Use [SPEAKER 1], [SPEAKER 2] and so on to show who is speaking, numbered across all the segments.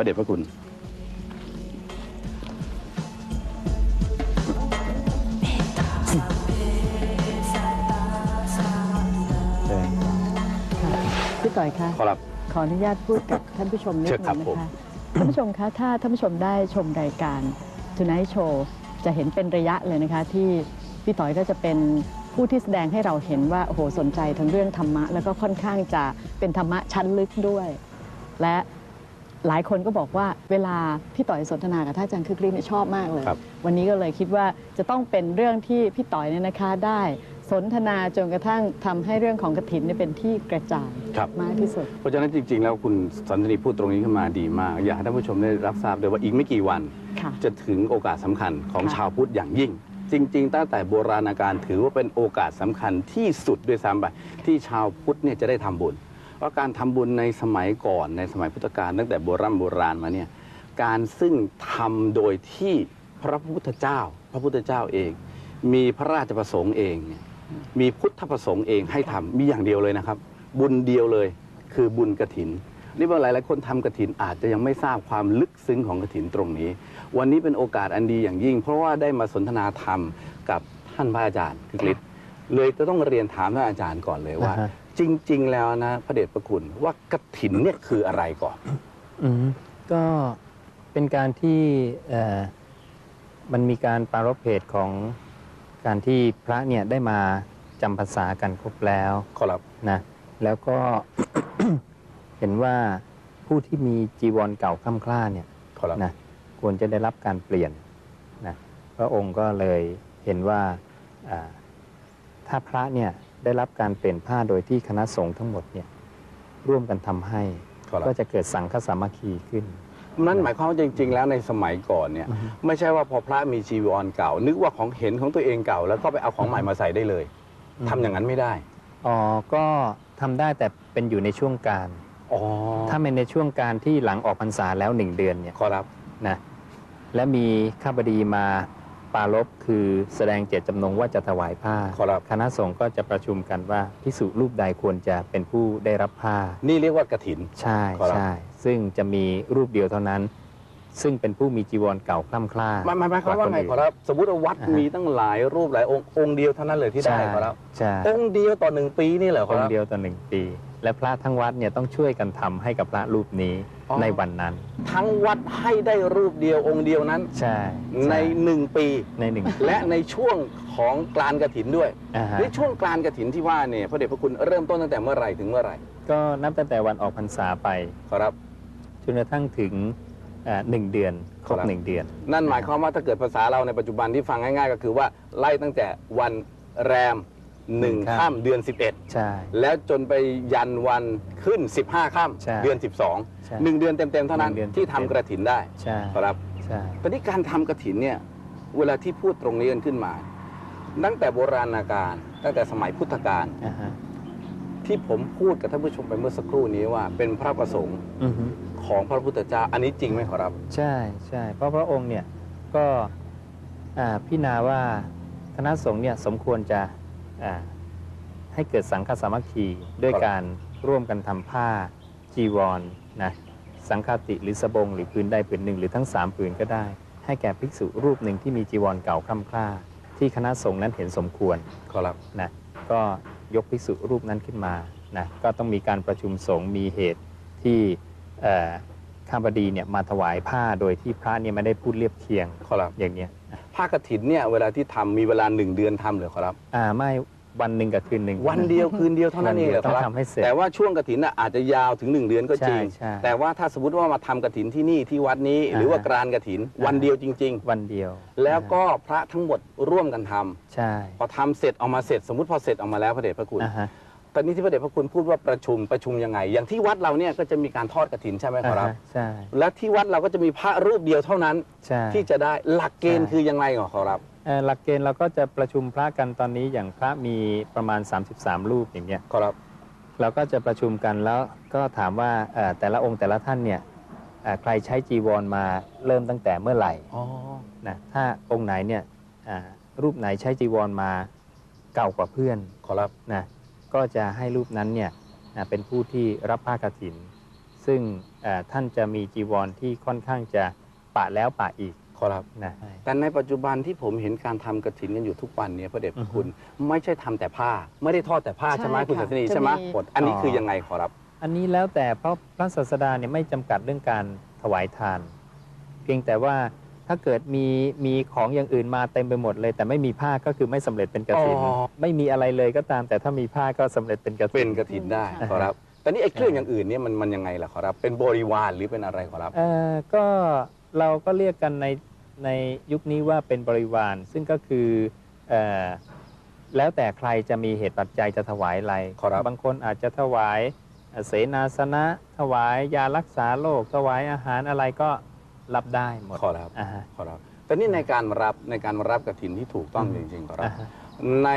[SPEAKER 1] ระเดชพระคุณ
[SPEAKER 2] พี่ต่อยคะ
[SPEAKER 1] ขอรับ
[SPEAKER 2] ขออนุญาตพูดกับท่านผู้ชมนิด
[SPEAKER 1] เชิ
[SPEAKER 2] นึ
[SPEAKER 1] ญครับ
[SPEAKER 2] งนะ
[SPEAKER 1] ผม
[SPEAKER 2] คะท่านผู้ชมคะถ้าท่านผู้ชมได้ชมรายการ Tonight Show จะเห็นเป็นระยะเลยนะคะที่พี่ต่อยก็จะเป็นผู้ที่แสดงให้เราเห็นว่าโอ้โหสนใจทั้งเรื่องธรรมะ แล้วก็ค่อนข้างจะเป็นธรรมะชั้นลึกด้วย และ หลายคนก็บอกว่าเวลาพี่ต่อยสนทนากับท่านอาจารย์คึกฤทธิ์เนี่ยชอบมากเลย
[SPEAKER 1] ครับ
[SPEAKER 2] วันนี้ก็เลยคิดว่าจะต้องเป็นเรื่องที่พี่ต่อยเนี่ยนะคะได้ สนทนาจนกระทั่งทำให้เรื่องของกฐินเนี่ยเป็นที่กระจาย
[SPEAKER 1] ครับ
[SPEAKER 2] มากที่สุด
[SPEAKER 1] เพราะฉะนั้นจริง ๆ แล้วคุณสันติพูดตรงนี้ขึ้นมาดีมาก อยากให้ท่านผู้ชมได้รับทราบด้วยว่าอีกไม่กี่วัน
[SPEAKER 2] ค่ะ
[SPEAKER 1] จะถึงโอกาสสำคัญของ
[SPEAKER 2] ค่ะ
[SPEAKER 1] ชาวพุทธอย่างยิ่ง จริง ๆ ตั้งแต่โบราณกาลถือว่าเป็นโอกาสสำคัญที่สุดด้วยซ้ำไปที่ชาวพุทธเนี่ยจะได้ทำบุญ เพราะการทำบุญในสมัยก่อนในสมัยพุทธกาลตั้งแต่โบราณโบราณมาเนี่ยการซึ่งทำโดยที่พระพุทธเจ้า พระพุทธเจ้าเอง มีพระราชประสงค์เอง มีพุทธประสงค์เองให้ทำมีอย่างเดียวเลยนะครับ บุญเดียวเลยคือบุญกระถินนี่ว่าหลายคนทำกระถินอาจจะยังไม่ทราบความลึกซึ้งของกระถินตรงนี้ วันนี้เป็นโอกาสอันดีอย่างยิ่ง เพราะว่าได้มาสนทนาธรรมกับท่านพระอาจารย์คือกฤษเลยจะต้องเรียนถามท่านอาจารย์ก่อนเลยว่า จริง ๆ แล้วนะพระเดชพระคุณว่ากระถินเนี่ยคืออะไรก่อน
[SPEAKER 3] อืมก็เป็นการที่เอ่อมันมีการปรารภเพศของการที่พระเนี่ยได้มาจำภาษากันครบแล้ว
[SPEAKER 1] ขอรับ
[SPEAKER 3] นะแล้วก็ เห็นว่าผู้ที่มีจีวรเก่าคล่ำคล้าเนี่ย
[SPEAKER 1] ขอรับ
[SPEAKER 3] นะควรจะได้รับการเปลี่ยนนะพระองค์ก็เลยเห็นว่าอ่าถ้าพระเนี่ย ได้รับการเปลี่ยนผ้าโดยที่คณะสงฆ์ทั้งหมดเนี่ยร่วมกันทำให้
[SPEAKER 1] ขอรับ
[SPEAKER 3] ก็จะเกิดสังฆสามัคคีขึ้น
[SPEAKER 1] นั่นหมายความว่าจริง ๆ แล้วในสมัยก่อนเนี่ย
[SPEAKER 3] อือฮึ
[SPEAKER 1] ไม่ใช่ว่าพอพระมีจีวรเก่า นึกว่าของเห็นของตัวเองเก่า แล้วก็ไปเอาของใหม่มาใส่ได้เลยทำอย่างนั้นไม่ได้
[SPEAKER 3] อ๋อก็ทำได้แต่เป็นอยู่ในช่วงการ
[SPEAKER 1] อ๋อ
[SPEAKER 3] ถ้าเป็นในช่วงการที่หลังออกพรรษาแล้วหนึ่งเดือนเนี่ย
[SPEAKER 1] ขอรับ
[SPEAKER 3] นะและมีข้าบดีมา ปรารบคือแสดงเจตจำนงว่าจะถวายผ้า
[SPEAKER 1] ขอรับ
[SPEAKER 3] คณะสงฆ์ก็จะประชุมกันว่าพิสุรูปใดควรจะเป็นผู้ได้รับผ้า
[SPEAKER 1] นี่เรียกว่ากระถิน
[SPEAKER 3] ใช่
[SPEAKER 1] ขอรับ
[SPEAKER 3] ใช่ ซึ่งจะมีรูปเดียวเท่านั้น ซึ่งเป็นผู้มีจีวรเก่าคล่ำคล้า
[SPEAKER 1] หมายหมายหมายความว่าไง
[SPEAKER 3] ก
[SPEAKER 1] ขอ
[SPEAKER 3] คนอื่น
[SPEAKER 1] รับ สมมติว่าวัด
[SPEAKER 3] อ่าฮะ
[SPEAKER 1] มีตั้งหลายรูปหลายองค์องค์เดียวเท่านั้นเลยที่ได้
[SPEAKER 3] ใช่
[SPEAKER 1] ขอรับ
[SPEAKER 3] ใช่
[SPEAKER 1] องค์เดียวต่อหนึ่งปีนี่เหรอข
[SPEAKER 3] อ
[SPEAKER 1] องรับ
[SPEAKER 3] ค์เดียวต่อหนึ่งปี และพระทั้งวัดเนี่ยต้องช่วยกันทำให้กับพระรูปนี้
[SPEAKER 1] อ๋อ
[SPEAKER 3] ในวันนั้น
[SPEAKER 1] ทั้งวัดให้ได้รูปเดียวองค์เดียวนั้น
[SPEAKER 3] ใช่
[SPEAKER 1] ใน
[SPEAKER 3] ช่
[SPEAKER 1] หนึ่งปี
[SPEAKER 3] ในหนึ่ง
[SPEAKER 1] และในช่วงของกลานกระถินด้วย
[SPEAKER 3] อ่าฮะ
[SPEAKER 1] ในช่วงกลานกระถินที่ว่าเนี่ยพระเดชพระคุณเริ่มต้นตั้งแต่เมื่อไหร่ถึงเมื่อไหร่
[SPEAKER 3] ก็นับตั้งแต่วันออกพรรษาไป
[SPEAKER 1] ขอรับ
[SPEAKER 3] จนกระทั่งถึงเอ่อหนึ่งเดือนครบ
[SPEAKER 1] ครับ
[SPEAKER 3] หนึ่งเดือน
[SPEAKER 1] นั่นหมายความว่าถ้าเกิดภาษาเราในปัจจุบันที่ฟังง่ายๆ ก็คือว่าไล่ตั้งแต่วันแรมหนึ่ง
[SPEAKER 3] ครับ
[SPEAKER 1] ข้ามเดือน
[SPEAKER 3] ใช่
[SPEAKER 1] 11แล้วจนไปยันวันขึ้น 15ข้าม
[SPEAKER 3] ใช่
[SPEAKER 1] เดือน
[SPEAKER 3] ใช่
[SPEAKER 1] 12หนึ่งเดือนเต็มๆเท่านั้น
[SPEAKER 3] หนึ่งเดือน
[SPEAKER 1] ที่ทำ
[SPEAKER 3] เต็มๆ
[SPEAKER 1] กระถินได้
[SPEAKER 3] ใช่
[SPEAKER 1] ขอรับ
[SPEAKER 3] ใช่
[SPEAKER 1] ตอนนี้การทำกระถินเนี่ยเวลาที่พูดตรงนี้กันขึ้นมา ตั้งแต่โบราณกาลตั้งแต่สมัยพุทธกาล
[SPEAKER 3] อ่าฮะ
[SPEAKER 1] ที่ผมพูดกับท่านผู้ชมไปเมื่อสักครู่นี้ว่าเป็นพระประสงค์
[SPEAKER 3] อือฮึ
[SPEAKER 1] ของพระพุทธเจ้า อันนี้จริงไหมขอรับ
[SPEAKER 3] ใช่ใช่เพราะพระองค์เนี่ยก็อ่าพิจารณาว่าคณะสงฆ์เนี่ยสมควรจะอ่าให้เกิดสังฆสามัคคีด้วย
[SPEAKER 1] ครับ
[SPEAKER 3] การร่วมกันทำผ้าจีวรนะสังฆาติหรือสบงหรือพื้นใดผืนหนึ่งหรือทั้งสามผืนก็ได้ ให้แก่ภิกษุรูปหนึ่งที่มีจีวรเก่าคล่ำคล้าที่คณะสงฆ์นั้นเห็นสมควร
[SPEAKER 1] ขอรับ
[SPEAKER 3] นะก็ยกภิกษุรูปนั้นขึ้นมานะก็ต้องมีการประชุมสงฆ์มีเหตุที่เอ่อ ข้าบดีเนี่ยมาถวายผ้าโดยที่พระเนี่ยไม่ได้พูดเรียบเคียง
[SPEAKER 1] ขอรับ
[SPEAKER 3] อย่างเนี้ย
[SPEAKER 1] ผ้ากฐินเนี่ยเวลาที่ทำมีเวลาหนึ่งเดือนทำเหรือขอรับ
[SPEAKER 3] อ่าไม่วันหนึ่งกับคืนหนึ่ง
[SPEAKER 1] วันเดียวคืนเดียวเท่านั้นเองเหรอ
[SPEAKER 3] ต้
[SPEAKER 1] ค
[SPEAKER 3] อง
[SPEAKER 1] รับ
[SPEAKER 3] ทำให้เสร็จ
[SPEAKER 1] แต่ว่าช่วงกฐินน่ะอาจจะยาวถึงหนึ่งเดือนก็จริง
[SPEAKER 3] ใช่ใช่
[SPEAKER 1] แต่ว่าถ้าสมมติว่ามาทำกฐินที่นี่ที่วัดนี้
[SPEAKER 3] อ่า
[SPEAKER 1] หรือว่ากรานกฐิน
[SPEAKER 3] อ่า
[SPEAKER 1] วันเดียวจริง
[SPEAKER 3] วันเดียว
[SPEAKER 1] ๆแล้วก็พระทั้งหมดร่วมกันทำ
[SPEAKER 3] ใช่
[SPEAKER 1] พอทำเสร็จเออกมาเสร็จสมมติพอเสร็จออกมาแล้วพระเดชพระคุณ
[SPEAKER 3] อ่าฮะ
[SPEAKER 1] ตอนนี้ที่พระเดชพระคุณพูดว่าประชุมประชุมยังไง อย่างที่วัดเราเนี่ยก็จะมีการทอดกฐินใช่ไหมขอรับ
[SPEAKER 3] อ่าฮะใช่
[SPEAKER 1] และที่วัดเราก็จะมีพระรูปเดียวเท่านั้น
[SPEAKER 3] ใช่
[SPEAKER 1] ที่จะได้หลักเกณฑ์
[SPEAKER 3] ใช่
[SPEAKER 1] คือยังไงขอรับ
[SPEAKER 3] เอ่อหลักเกณฑ์เราก็จะประชุมพระกันตอนนี้อย่างพระมีประมาณ 33 รูปอย่างเงี้ย
[SPEAKER 1] ขอรับ
[SPEAKER 3] เราก็จะประชุมกันแล้วก็ถามว่าเอ่อแต่ละองค์แต่ละท่านเนี่ยเอ่อใครใช้จีวรมาเริ่มตั้งแต่เมื่อไหร่
[SPEAKER 1] อ๋อ
[SPEAKER 3] นะถ้าองค์ไหนเนี่ยอ่ารูปไหนใช้จีวรมาเก่ากว่าเพื่อน
[SPEAKER 1] ขอรับ
[SPEAKER 3] นะ ก็จะให้รูปนั้นเนี่ยอ่าเป็นผู้ที่รับผ้ากฐิน ซึ่งเอ่อท่านจะมีจีวรที่ค่อนข้างจะปะแล้วปะอีก
[SPEAKER 1] ครับ
[SPEAKER 3] นะ
[SPEAKER 1] แต่ในปัจจุบันที่ผมเห็นการทำกระถินกันอยู่ทุกวันเนี่ยพระเดชพ
[SPEAKER 3] อื
[SPEAKER 1] ระ
[SPEAKER 3] อฮึ
[SPEAKER 1] คุณไม่ใช่ทำแต่ผ้า ไม่ได้ทอดแต่ผ้า
[SPEAKER 2] ใช่
[SPEAKER 1] ใช่ไหมคุณ
[SPEAKER 2] ค่ะ
[SPEAKER 1] สันนี
[SPEAKER 2] จะ
[SPEAKER 1] ใช่ไหม
[SPEAKER 2] มี
[SPEAKER 1] ผลอันนี้
[SPEAKER 3] อ๋อ
[SPEAKER 1] คือยังไงขอรับ
[SPEAKER 3] อันนี้แล้วแต่เพราะพระศาสดาเนี่ยไม่จำกัดเรื่องการถวายทาน เพียงแต่ว่า ถ้าเกิดมีมีของอย่างอื่นมาเต็มไปหมดเลย แต่ไม่มีผ้าก็คือไม่สำเร็จเป็นกฐิน
[SPEAKER 1] อ๋อ
[SPEAKER 3] ไม่มีอะไรเลยก็ตาม แต่ถ้ามีผ้าก็สำเร็จเป็นกฐิ
[SPEAKER 1] เป็นกระถินได้
[SPEAKER 2] ค่ะ
[SPEAKER 1] ขอรับแต่นี่ไอ้เครื่องอย่างอื่นเนี่ยมันมันยังไงล่ะขอรับ เป็นบริวารหรือเป็นอะไรขอรับ
[SPEAKER 3] เอ่อก็เราก็เรียกกันในในยุคนี้ว่าเป็นบริวาร ซึ่งก็คือเอ่อแล้วแต่ใครจะมีเหตุปัจจัยจะถวายอะไร
[SPEAKER 1] ครับ
[SPEAKER 3] บางคนอาจจะถวายเอ่อเสนาสนะ ถวายยารักษาโรคถวายอาหารอะไรก็ รับได้หมด
[SPEAKER 1] ขอรับ
[SPEAKER 3] อ่าฮะ
[SPEAKER 1] ขอรับ แต่นี่ในการรับในการรับกระถินที่ถูกต้อง
[SPEAKER 3] อื
[SPEAKER 1] จ
[SPEAKER 3] ม
[SPEAKER 1] ริงๆขอรับ
[SPEAKER 3] อ่าฮะ
[SPEAKER 1] ใน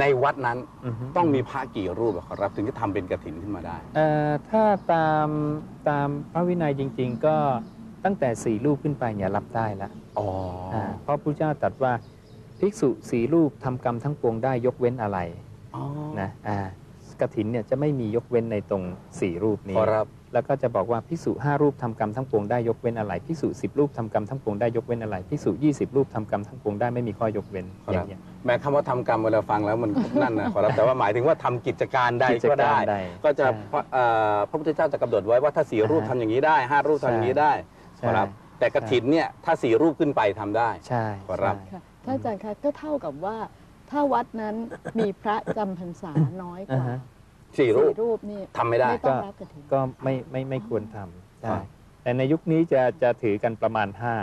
[SPEAKER 1] ในวัดนั้น
[SPEAKER 3] อือฮึ
[SPEAKER 1] ต้องมีพระกี่รูปอะขอรับ ถึงจะทำเป็นกระถินขึ้นมาได้
[SPEAKER 3] เอ่อถ้าตามตามพระวินัยจริง ๆ ก็ตั้งแต่สี่รูปขึ้นไปเนี่ยรับได้แล้ว
[SPEAKER 1] อ๋ออา
[SPEAKER 3] เพราะพระเจ้าตรัสว่าภิกษุสี่รูปทำกรรมทั้งปวงได้ยกเว้นอะไร
[SPEAKER 1] อ๋อ
[SPEAKER 3] นะอ่า กฐินเนี่ยจะไม่มียกเว้นในตรงสี่รูปนี้
[SPEAKER 1] ขอรับ
[SPEAKER 3] แล้วก็จะบอกว่าภิกษุห้ารูปทำกรรมทั้งปวงได้ยกเว้นอะไรภิกษุสิบรูปทำกรรมทั้งปวงได้ยกเว้นอะไรภิกษุยี่สิบรูปทำกรรมทั้งปวงได้ไม่มีข้อยกเว้น
[SPEAKER 1] ครับ
[SPEAKER 3] อย่างเงี้ย
[SPEAKER 1] แม้คำว่าทำกรรมเวลาฟังแล้วมัน นั่นนะขอรับแต่ว่าหมายถึงว่าทำกิจการใด
[SPEAKER 3] กิจ
[SPEAKER 1] ก็
[SPEAKER 3] การ
[SPEAKER 1] ได้
[SPEAKER 3] ใด
[SPEAKER 1] ก็จะ
[SPEAKER 3] ใช่
[SPEAKER 1] พระเอ่อพระพุทธเจ้าจะกำหนดไว้ว่าถ้าสี่รูป
[SPEAKER 3] อ่า
[SPEAKER 1] ทำ
[SPEAKER 3] ฮะ
[SPEAKER 1] อย่างนี้ได้ห้ารูปทำอย่างนี้ได้
[SPEAKER 3] ใช่
[SPEAKER 1] ขอรับแต่กระถินเนี่ยถ้าสี่รูปขึ้นไปทำได้
[SPEAKER 3] ใช่
[SPEAKER 1] ขอรับ
[SPEAKER 3] ใช่
[SPEAKER 2] ค่ะท่านอาจารย์คะก็เท่ากับว่า ถ้าวัดนั้นมีพระจำพรรษาน้อยกว่า
[SPEAKER 3] อ่าฮะ
[SPEAKER 1] สี่รูป
[SPEAKER 2] รูปนี่
[SPEAKER 1] ทำไม่ได้
[SPEAKER 2] ไม่ต้องรับกฐิน
[SPEAKER 3] ก็ไม่ไม่ไม่ควรทำ
[SPEAKER 1] ครั
[SPEAKER 3] ใช่
[SPEAKER 1] บ
[SPEAKER 3] แต่ในยุคนี้จะจะถือกันประมาณห้า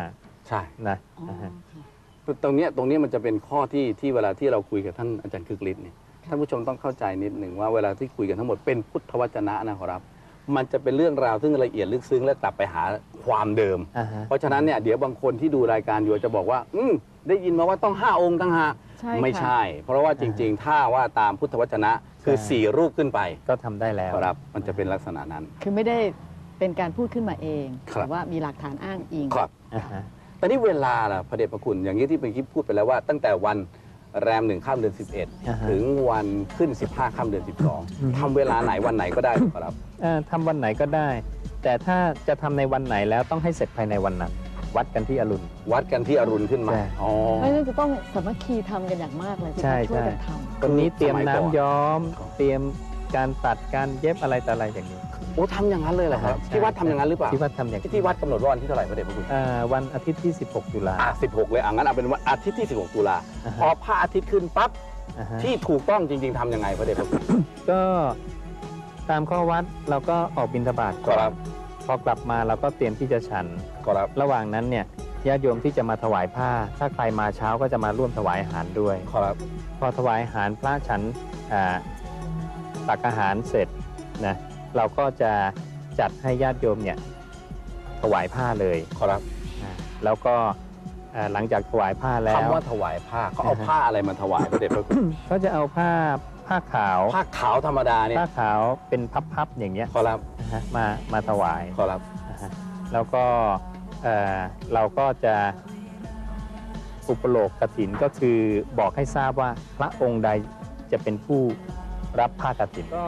[SPEAKER 1] ใช่
[SPEAKER 3] นะ
[SPEAKER 2] อ๋อ
[SPEAKER 3] อ่าฮะ
[SPEAKER 2] ค่ะ
[SPEAKER 1] ตรงเนี้ยตรงเนี้ยมันจะเป็นข้อที่ที่เวลาที่เราคุยกับท่านอาจารย์คึกฤทธิ์เนี่ยท่านผู้ชมต้องเข้าใจนิดหนึ่งว่าเวลาที่คุยกันทั้งหมดเป็นพุทธวจนะนะขอรับ มันจะเป็นเรื่องราวซึ่งละเอียดลึกซึ้งและกลับไปหาความเดิม
[SPEAKER 3] อ่าฮะ
[SPEAKER 1] เพราะฉะนั้นเนี่ยเดี๋ยวบางคนที่ดูรายการอยู่จะบอกว่า อืมได้ยินมาว่าต้องห้าองค์ตั้งหาก
[SPEAKER 2] ใช่
[SPEAKER 1] ไม่
[SPEAKER 2] ค่ะ
[SPEAKER 1] ใช่ เพราะว่าจริงๆ ถ้าว่าตามพุทธวจนะคือ
[SPEAKER 3] ใช่
[SPEAKER 1] สี่รูปขึ้นไป
[SPEAKER 3] ก็ทำได้แล้ว
[SPEAKER 1] ครับมันจะเป็นลักษณะนั้น
[SPEAKER 2] คือไม่ได้เป็นการพูดขึ้นมาเอง
[SPEAKER 1] ครับ
[SPEAKER 2] แต่ว่ามีหลักฐานอ้างอิง
[SPEAKER 1] ครับ
[SPEAKER 3] อ่าฮะ
[SPEAKER 1] แต่นี่เวลาล่ะพระเดชพระคุณอย่างนี้ที่เป็นคลิปพูดไปแล้วว่า ตั้งแต่วันแรมหนึ่งข้ามเดือน
[SPEAKER 3] อ่าฮะ
[SPEAKER 1] 11 ถึงวันขึ้น 15ข้ามเดือน
[SPEAKER 3] อืม
[SPEAKER 1] 12ทำเวลาไหนวันไหนก็ได้ถูกครับ
[SPEAKER 3] เอ่อทำวันไหนก็ได้ แต่ถ้าจะทำในวันไหนแล้วต้องให้เสร็จภายในวันนั้น วัดกันที่อรุณ
[SPEAKER 1] วัดกันที่อรุณขึ้นมา
[SPEAKER 3] ใช่
[SPEAKER 1] อ๋อ
[SPEAKER 2] เพราะฉะนั้นจะต้องสามัคคีทำกันอย่างมากเลยที่
[SPEAKER 3] ใช่
[SPEAKER 2] ช่วยกัน
[SPEAKER 3] ใช่
[SPEAKER 2] ท
[SPEAKER 3] ตรงนี้เตรียม
[SPEAKER 1] สมัย
[SPEAKER 3] น้ำ
[SPEAKER 1] ก่อน
[SPEAKER 3] ย้อม
[SPEAKER 1] ครับ
[SPEAKER 3] เตรียมการตัดการเย็บอะไรต่ออะไรอย่างนี้
[SPEAKER 1] โอ้ทำอย่างนั้นเลยเหรอครับ
[SPEAKER 3] ใช่
[SPEAKER 1] ที่วัดทำอย่างนั้นหรือเปล่า
[SPEAKER 3] ที่วัดทำอย่าง
[SPEAKER 1] ที่ที่วัดกำหนดว่าวันที่เท่าไหร่พระเดชพระคุณ
[SPEAKER 3] เอ่อวันอาทิตย์ที่ 16 ตุลา
[SPEAKER 1] อะ16 เลยอะงั้นเอาเป็นวันอาทิตย์ที่ 16 ตุลา
[SPEAKER 3] อ่า
[SPEAKER 1] พอ
[SPEAKER 3] ฮะ
[SPEAKER 1] พระอาทิตย์ขึ้นปั๊บ
[SPEAKER 3] อ่าฮะ
[SPEAKER 1] ที่ถูกต้องจริง ๆทำยังไงพระเดชพระคุณ
[SPEAKER 3] ก็ตามข้อวัดเราก็ออกบิณฑบาต
[SPEAKER 1] ขอรับ
[SPEAKER 3] พอกลับมาเราก็เตรียมที่จะฉัน
[SPEAKER 1] ขอรับ
[SPEAKER 3] ระหว่างนั้นเนี่ยญาติโยมที่จะมาถวายผ้า ถ้าใครมาเช้าก็จะมาร่วมถวายอาหารด้วย
[SPEAKER 1] ขอรับ
[SPEAKER 3] พอถวายอาหารพระฉันอ่าตักอาหารเสร็จนะเราก็จะจัดให้ญาติโยมเนี่ยถวายผ้าเลย
[SPEAKER 1] ขอรับ
[SPEAKER 3] อ่าแล้วก็อ่าหลังจากถวายผ้าแล้ว
[SPEAKER 1] คำว่าถวายผ้าเขาเอา
[SPEAKER 3] อ่าฮะ
[SPEAKER 1] ผ้าอะไรมาถวายพระเดชพระคุณ
[SPEAKER 3] ก็จะเอาผ้า ผ้าขาว
[SPEAKER 1] ผ้าขาวธรรมดาเนี่ย
[SPEAKER 3] ผ้าขาวเป็นพับๆอย่างเงี้ย
[SPEAKER 1] ขอรับ
[SPEAKER 3] นะฮะมามาถวาย
[SPEAKER 1] ขอรับ
[SPEAKER 3] นะฮะแล้วก็เอ่อเราก็จะอุปโลกกถินก็คือบอกให้ทราบว่าพระองค์ใดจะเป็นผู้รับผ้ากฐินก็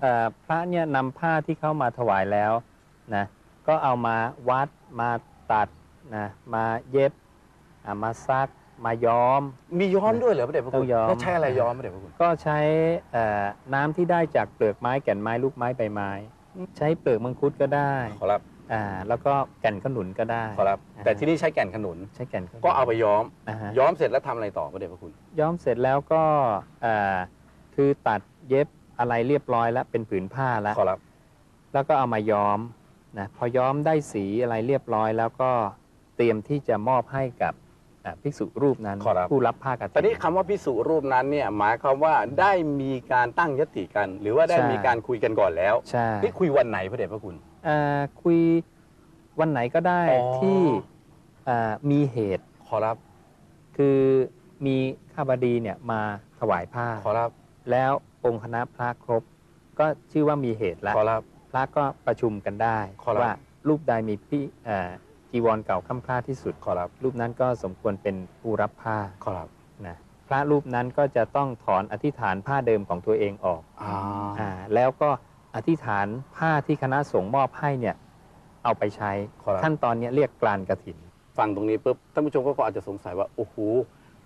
[SPEAKER 3] เอ่อพระเนี่ยนำผ้าที่เข้ามาถวายแล้วนะก็เอามาวัดมาตัดนะมาเย็บอะมาซัก มาย้อม
[SPEAKER 1] มีย้อมด้วยเหรอพระเดชพระ
[SPEAKER 3] ต้
[SPEAKER 1] คุ
[SPEAKER 3] อ
[SPEAKER 1] ณ
[SPEAKER 3] งย้อม
[SPEAKER 1] แล้วใช้อะไรย้อมพระเดชพระคุณ
[SPEAKER 3] ก็ใช้เอ่อน้ำที่ได้จากเปลือกไม้แก่นไม้ลูกไม้ใบไม้ ใช้เปลือกมังคุดก็ได้
[SPEAKER 1] ขอรับ
[SPEAKER 3] อ่าแล้วก็แก่นขนุนก็ได้
[SPEAKER 1] ขอรับ
[SPEAKER 3] อ่า
[SPEAKER 1] แต่ที่นี่ใช้แก่นขนุน
[SPEAKER 3] ใช้แก่นขนุน
[SPEAKER 1] ก็เอาไปย้อม
[SPEAKER 3] อ่าฮะ
[SPEAKER 1] ย้อมเสร็จแล้วทำอะไรต่อพระเดชพระคุณ
[SPEAKER 3] ย้อมเสร็จแล้วก็อ่าคือตัดเย็บอะไรเรียบร้อยแล้วเป็นผืนผ้าแล้ว
[SPEAKER 1] ขอรับ
[SPEAKER 3] แล้วก็เอามาย้อมนะพอย้อมได้สีอะไรเรียบร้อย แล้วก็เตรียมที่จะมอบให้กับอ่า ภิกษุรูปนั้น
[SPEAKER 1] ขอรับ
[SPEAKER 3] ผู้รับผ้ากฐิน
[SPEAKER 1] ตอนนี้คำว่าพิสุรูปนั้นเนี่ยหมายความว่าได้มีการตั้งยติกัน หรือว่าได้
[SPEAKER 3] ใช่
[SPEAKER 1] มีการคุยกันก่อนแล้ว
[SPEAKER 3] ใช่
[SPEAKER 1] นี่คุยวันไหนพระเดชพระคุณ
[SPEAKER 3] อ่าคุยวันไหนก็ได้
[SPEAKER 1] อ๋อ
[SPEAKER 3] ที่อ่ามีเหตุ
[SPEAKER 1] ขอรับ
[SPEAKER 3] คือมีข้าบดีเนี่ยมาถวายผ้า
[SPEAKER 1] ขอรับ
[SPEAKER 3] แล้วองค์คณะพระครบ ก็ชื่อว่ามีเหตุแล้ว
[SPEAKER 1] ขอรับ
[SPEAKER 3] พระก็ประชุมกันได้
[SPEAKER 1] ขอรับ
[SPEAKER 3] ว่ารูปใดมีพี่เอ่อ จีวรเก่าค่ำคล้าที่สุด
[SPEAKER 1] ขอรับ
[SPEAKER 3] รูปนั้นก็สมควรเป็นผู้รับผ้า
[SPEAKER 1] ขอรับ
[SPEAKER 3] นะพระรูปนั้นก็จะต้องถอนอธิษฐานผ้าเดิมของตัวเองออก
[SPEAKER 1] อ่า
[SPEAKER 3] อ่าแล้วก็อธิษฐานผ้าที่คณะสงฆ์มอบให้เนี่ยเอาไปใช้
[SPEAKER 1] ครับ
[SPEAKER 3] ขั้นตอนเนี้ยเรียกกลานกระถิน
[SPEAKER 1] ฟังตรงนี้ปุ๊บท่านผู้ชมก็อาจจะสงสัยว่าโอ้โห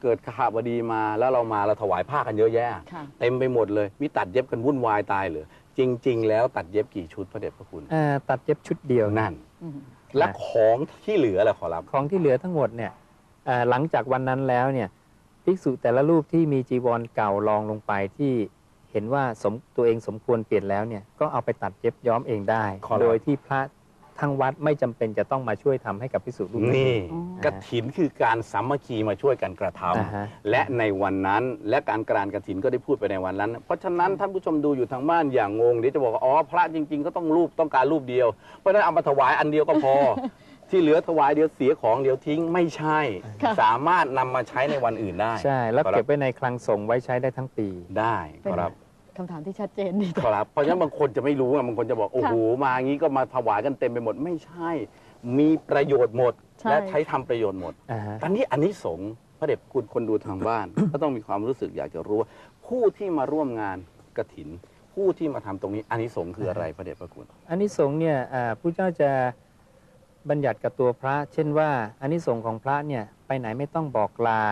[SPEAKER 1] เกิดขหบดีมาแล้วเรามาเราถวายผ้ากันเยอะแยะ
[SPEAKER 2] ค่ะ
[SPEAKER 1] เต็มไปหมดเลยมีตัดเย็บกันวุ่นวายตายเลยจริง ๆ แล้วตัดเย็บกี่ชุดพระเดชพระคุณ
[SPEAKER 3] เอ่อตัดเย็บชุดเดียว
[SPEAKER 1] นั่น
[SPEAKER 2] อืม
[SPEAKER 1] และของที่เหลือแหละขอรับ
[SPEAKER 3] ของที่เหลือทั้งหมดเนี่ยเอ่อหลังจากวันนั้นแล้วเนี่ยภิกษุแต่ละรูปที่มีจีวรเก่ารองลงไปที่เห็นว่าสมตัวเองสมควรเปลี่ยนแล้วเนี่ยก็เอาไปตัดเย็บย้อมเองได้
[SPEAKER 1] ขอรับ
[SPEAKER 3] โดยที่พระ ทั้งวัดไม่จำเป็นจะต้องมาช่วยทำให้กับภิกษุรูป
[SPEAKER 1] นี่
[SPEAKER 2] อ๋อ
[SPEAKER 1] กระถินคือการสามัคคีมาช่วยกันกระทำ
[SPEAKER 3] อ่าฮะ
[SPEAKER 1] และในวันนั้นและการกรานกระถินก็ได้พูดไปในวันนั้น เพราะฉะนั้นท่านผู้ชมดูอยู่ทางบ้านอย่างงงเดี๋ยวจะบอกว่าอ๋อพระจริง ๆ ก็ต้องรูปต้องการรูปเดียว เพราะฉะนั้นเอามาถวายอันเดียวก็พอ ที่เหลือถวายเดียวเสียของเดียวทิ้งไม่ใช่
[SPEAKER 2] ค่ะ
[SPEAKER 1] สามารถนำมาใช้ในวันอื่นได้
[SPEAKER 3] ใช่ แล้ว
[SPEAKER 1] ขอรับ
[SPEAKER 3] เก็บไว้ในคลังส่งไว้ใช้ได้ทั้งปี
[SPEAKER 1] ได้
[SPEAKER 2] เป็น
[SPEAKER 1] ครับ
[SPEAKER 2] คำถามที่ชัดเจนดี
[SPEAKER 1] ครับเพราะฉะนั้นบางคนจะไม่รู้ไงบางคนจะบอกโอ้โหมางี้ก็มาถวายกันเต็มไปหมดไม่ใช่ มีประโยชน์หมด
[SPEAKER 2] ใช่
[SPEAKER 1] และใช้ทำประโยชน์หมด
[SPEAKER 3] อ่าฮะ
[SPEAKER 1] ตอนนี้อันนี้สงส์พระเดชคุณคนดูทางบ้าน ก็ต้องมีความรู้สึกอยากจะรู้ว่าผู้ที่มาร่วมงานกระถิน ผู้ที่มาทำตรงนี้อันนี้สงส์คืออะไรพระเดชพระคุณ
[SPEAKER 3] อันนี้สงส์เนี่ยอ่าผู้เจ้าจะบัญญัติกับตัวพระ เช่นว่าอันนี้สงส์ของพระเนี่ยไปไหนไม่ต้องบอกลา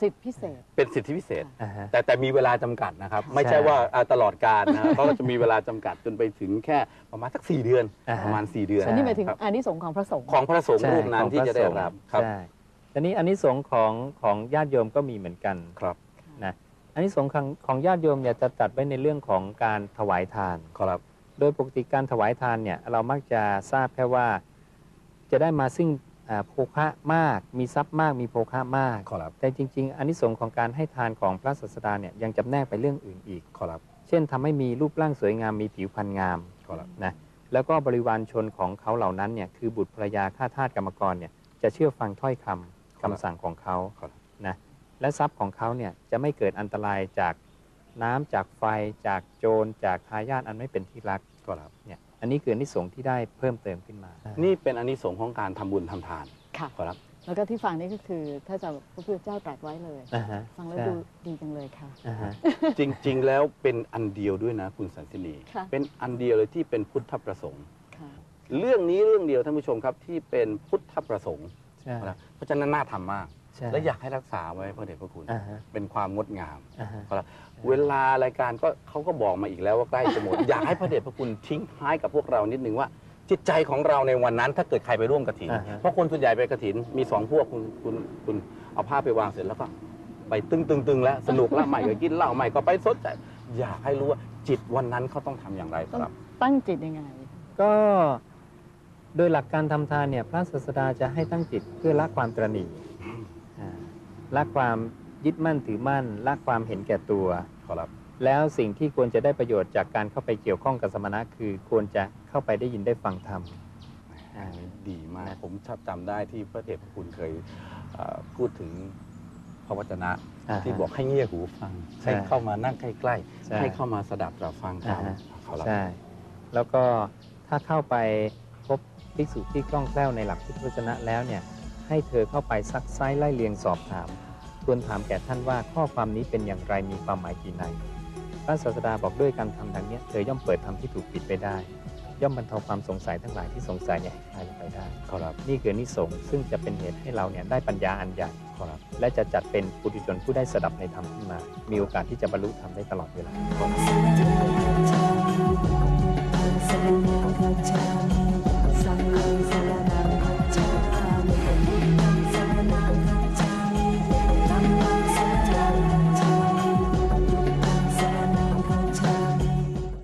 [SPEAKER 2] สิทธิพิเศษ
[SPEAKER 1] เป็นสิทธิพิเศษ
[SPEAKER 3] อ่าฮะ
[SPEAKER 1] แต่แต่มีเวลาจำกัดนะครับ ไม่ใช่
[SPEAKER 3] ใช่
[SPEAKER 1] ว่าอ่าตลอดการนะเขาก็จะมีเวลาจำกัดจนไปถึงแค่ประมาณสักสี่เดือน
[SPEAKER 3] อ่าฮะ
[SPEAKER 1] ประมาณสี่เดือน
[SPEAKER 2] อันนี้หมายถึง
[SPEAKER 1] ครับ
[SPEAKER 2] อันนี้สงส์ของพระสงฆ์
[SPEAKER 1] ของพระสงฆ์
[SPEAKER 3] ใช่
[SPEAKER 1] รูปนั้น
[SPEAKER 3] ของ
[SPEAKER 1] ที่
[SPEAKER 3] พ
[SPEAKER 1] จะได้
[SPEAKER 3] สงฆ์
[SPEAKER 1] รับครับ
[SPEAKER 3] ใช่ทีนี้อันนี้สงส์ของของญาติโยมก็มีเหมือนกัน
[SPEAKER 1] ครับ
[SPEAKER 3] นะอันนี้สงส์ของของญาติโยมเนี่ยจะจัดไว้ในเรื่องของการถวายทาน
[SPEAKER 1] ครับ
[SPEAKER 3] โดยปกติการถวายทานเนี่ยเรามักจะทราบแค่ว่าจะได้มาซึ่งอ่า โภคะมากมีทรัพย์มากมีโภคะมาก
[SPEAKER 1] ขอรับ
[SPEAKER 3] แต่จริง ๆ อันนี้สงส์ของการให้ทานของพระศาสดาเนี่ยยังจำแนกไปเรื่องอื่นอีก
[SPEAKER 1] ขอรับ
[SPEAKER 3] เช่นทำให้มีรูปร่างสวยงามมีผิวพรรณงาม
[SPEAKER 1] ขอรับ
[SPEAKER 3] นะแล้วก็บริวารชนของเขาเหล่านั้นเนี่ยคือบุตรภรรยาข้าทาสกรรมกรเนี่ยจะเชื่อฟังถ้อยคำคำสั่งของเขา
[SPEAKER 1] ครับ
[SPEAKER 3] นะและทรัพย์ของเขาเนี่ยจะไม่เกิดอันตรายจากน้ำจากไฟ จากโจร จากทายาทอันไม่เป็นที่รัก
[SPEAKER 1] ขอรับ
[SPEAKER 3] เนี่ย อันนี้คืออนนิสงส์ที่ได้เพิ่มเติมขึ้นมา
[SPEAKER 1] นี่เป็นอานิสงส์ของการทำบุญทำทาน
[SPEAKER 2] ค่ะ
[SPEAKER 1] ขอรับ
[SPEAKER 2] แล้วก็ที่ฟังนี่ก็คือถ้าจะพระพุทธเจ้าตรัสไว้เลย
[SPEAKER 3] อ่าฮะ
[SPEAKER 2] ฟังแล้ว
[SPEAKER 3] ใช่
[SPEAKER 2] ดูดีจังเลยค่ะ
[SPEAKER 3] อ่าฮะ
[SPEAKER 1] จริง ๆ แล้วเป็นอันเดียวด้วยนะ คุณสันตินี
[SPEAKER 2] ค่ะ
[SPEAKER 1] เป็นอันเดียวเลยที่เป็นพุทธประสงค์
[SPEAKER 2] ค่ะ
[SPEAKER 1] เรื่องนี้เรื่องเดียวท่านผู้ชมครับที่เป็นพุทธประสงค์
[SPEAKER 3] ใช่
[SPEAKER 1] นะเพราะฉะนั้นน่าทำมาก
[SPEAKER 3] ใช่
[SPEAKER 1] และอยากให้รักษาไว้พระเดชพระคุณ
[SPEAKER 3] อ่าฮะ
[SPEAKER 1] เป็นความงดงาม
[SPEAKER 3] อ่าฮะ
[SPEAKER 1] ครับ เวลารายการก็เขาก็บอกมาอีกแล้วว่าใกล้จะหมด อยากให้พระเดชพระคุณทิ้งท้ายกับพวกเรานิดนึงว่า จิตใจของเราในวันนั้นถ้าเกิดใครไปร่วมกระถิน
[SPEAKER 3] อ่าฮะ
[SPEAKER 1] เพราะคนส่วนใหญ่ไปกระถินมีสองพวกคุณคุณคุณเอาผ้าไปวางเสร็จแล้วก็ ไปตึงตึงตึงแล้วสนุกแล้วใหม่ก็กินเหล้าใหม่ก็ไปสดใจอยากให้รู้ว่าจิตวันนั้นเขาต้องทำอย่างไรครับ
[SPEAKER 2] ตั้งจิตยังไง
[SPEAKER 3] ก็โดยหลักการทำทานเนี่ยพระศาสดาจะให้ตั้งจิตเพื่อละความตรณีอ่าละความ ยึดมั่นถือมั่นละความเห็นแก่ตัว
[SPEAKER 1] ขอรับ
[SPEAKER 3] แล้วสิ่งที่ควรจะได้ประโยชน์จากการเข้าไปเกี่ยวข้องกับสมณะคือควรจะเข้าไปได้ยินได้ฟังธรรม
[SPEAKER 1] อันนี้ดีมาก
[SPEAKER 3] นะ
[SPEAKER 1] ผมชอบจำได้ที่พระเดชพระคุณเคยเอ่อพูดถึงพระวจนะา
[SPEAKER 3] ฮะ
[SPEAKER 1] ที่บอกให้เงี่ยหูฟัง
[SPEAKER 3] ใช่
[SPEAKER 1] ให้เข้ามานั่งใกล้
[SPEAKER 3] ใช่
[SPEAKER 1] ๆให้เข้ามาสดับรับฟังธรรม
[SPEAKER 3] อ่าฮะ
[SPEAKER 1] เขารับ
[SPEAKER 3] ใช่ แล้วก็ถ้าเข้าไปพบภิกษุที่คล่องแคล่วในหลักพุทธวจนะแล้วเนี่ย ให้เธอเข้าไปซักไซไล่เลียงสอบถาม ทวนถามแก่ท่านว่าข้อความนี้เป็นอย่างไรมีความหมายกี่ในพระศาสดาบอกด้วยการทำดังนี้เธอย่อมเปิดธรรมที่ถูกปิดไปได้ ย่อมบรรเทาความสงสัยทั้งหลายที่สงสัยเนี่ยห้คลายไปได้
[SPEAKER 1] ขอรับ
[SPEAKER 3] นี่คือนิสงส์ซึ่งจะเป็นเหตุให้เราเนี่ยได้ปัญญาอันใหญ่
[SPEAKER 1] ขอรับ
[SPEAKER 3] และจะจัดเป็นปุถุชนผู้ได้สดับในธรรมขึ้นมา มีโอกาสที่จะบรรลุธรรมได้ตลอดเวลา
[SPEAKER 4] Salam